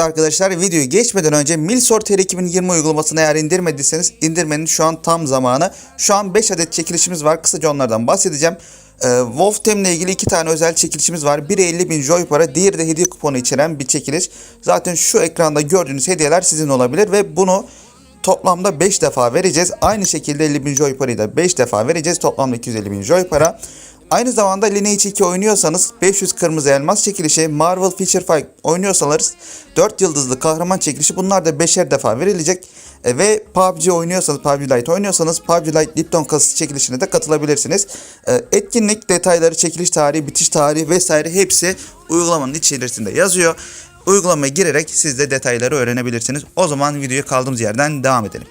Evet arkadaşlar videoyu geçmeden önce Milsorter 2020 uygulamasını eğer indirmediyseniz indirmenin şu an tam zamanı. Şu an 5 adet çekilişimiz var. Kısaca onlardan bahsedeceğim. Ee, Wolf ile ilgili iki tane özel çekilişimiz var. Biri 50 bin joy para, diğeri de hediye kuponu içeren bir çekiliş. Zaten şu ekranda gördüğünüz hediyeler sizin olabilir ve bunu toplamda 5 defa vereceğiz. Aynı şekilde 50 bin joy parayı da 5 defa vereceğiz. Toplamda 250 bin joy para. Aynı zamanda Lineage 2 oynuyorsanız 500 kırmızı elmas çekilişi, Marvel Feature Fight oynuyorsanız 4 yıldızlı kahraman çekilişi bunlar da 5'er defa verilecek. E, ve PUBG oynuyorsanız, PUBG Lite oynuyorsanız PUBG Lite Lipton kasası çekilişine de katılabilirsiniz. E, etkinlik detayları, çekiliş tarihi, bitiş tarihi vesaire hepsi uygulamanın içerisinde yazıyor. Uygulamaya girerek siz de detayları öğrenebilirsiniz. O zaman videoya kaldığımız yerden devam edelim.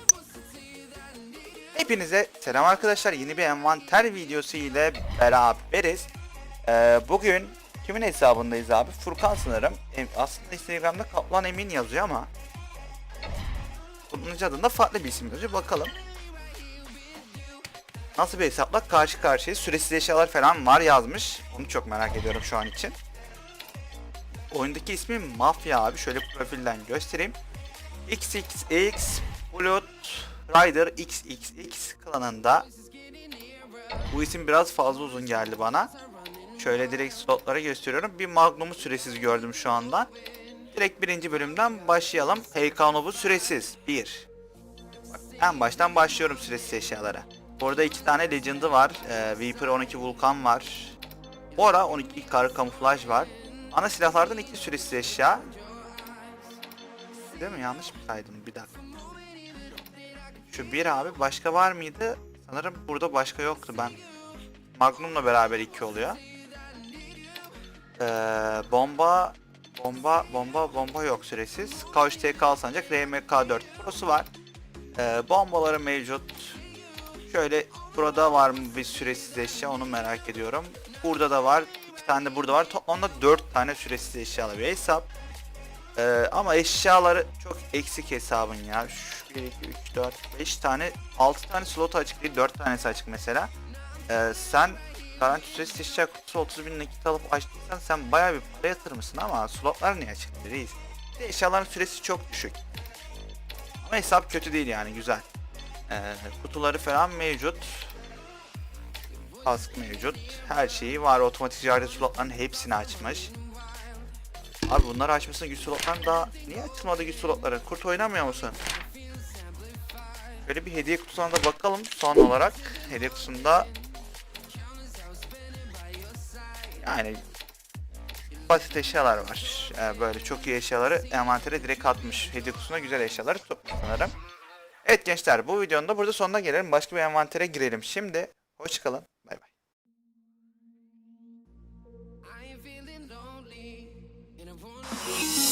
Hepinize selam arkadaşlar. Yeni bir envanter videosu ile beraberiz. Ee, bugün kimin hesabındayız abi? Furkan sanırım. Em- Aslında Instagram'da Kaplan Emin yazıyor ama kullanıcı adında farklı bir isim yazıyor. Bakalım. Nasıl bir hesapla karşı karşıya süresiz eşyalar falan var yazmış. Onu çok merak ediyorum şu an için. Oyundaki ismi Mafya abi. Şöyle profilden göstereyim. XXX Blood Rider XXX klanında. Bu isim biraz fazla uzun geldi bana. Şöyle direkt slotlara gösteriyorum. Bir Magnum'u süresiz gördüm şu anda. Direkt birinci bölümden başlayalım. Heykanov'u süresiz. 1. En baştan başlıyorum süresiz eşyalara. Burada iki tane Legend'ı var. Ee, Viper 12 Vulkan var. Bora 12 kar kamuflaj var. Ana silahlardan iki süresiz eşya. Değil mi? Yanlış mı saydım? Bir dakika. Şu bir abi. Başka var mıydı? Sanırım burada başka yoktu. Ben Magnum'la beraber iki oluyor. Ee, bomba bomba bomba bomba yok süresiz. Couch TK sancak RMK4 Pro'su var. Ee, bombaları mevcut. Şöyle burada var mı bir süresiz eşya onu merak ediyorum. Burada da var. iki tane de burada var. Toplamda 4 tane süresiz eşyalı bir hesap. Ee, ama eşyaları çok eksik hesabın ya. Şu 1, 2, 3, 4, 5 tane 6 tane slot açık değil 4 tanesi açık mesela. Ee, sen garanti süresi eşya kutusu 30 bin nakit alıp açtıysan sen bayağı bir para yatırmışsın ama slotlar niye açık değil? Bir de eşyaların süresi çok düşük. Ama hesap kötü değil yani güzel. Ee, kutuları falan mevcut. Kask mevcut. Her şeyi var. Otomatik cari slotların hepsini açmış. Abi bunları açmışsın güç slotlarını daha niye açılmadı güç slotları? Kurt oynamıyor musun? Şöyle bir hediye kutusuna da bakalım son olarak. Hediye kutusunda yani basit eşyalar var. Yani böyle çok iyi eşyaları envantere direkt atmış. Hediye kutusuna güzel eşyaları toplamış sanırım. Evet gençler bu videonun da burada sonuna gelelim. Başka bir envantere girelim. Şimdi hoşçakalın. Bay bay. I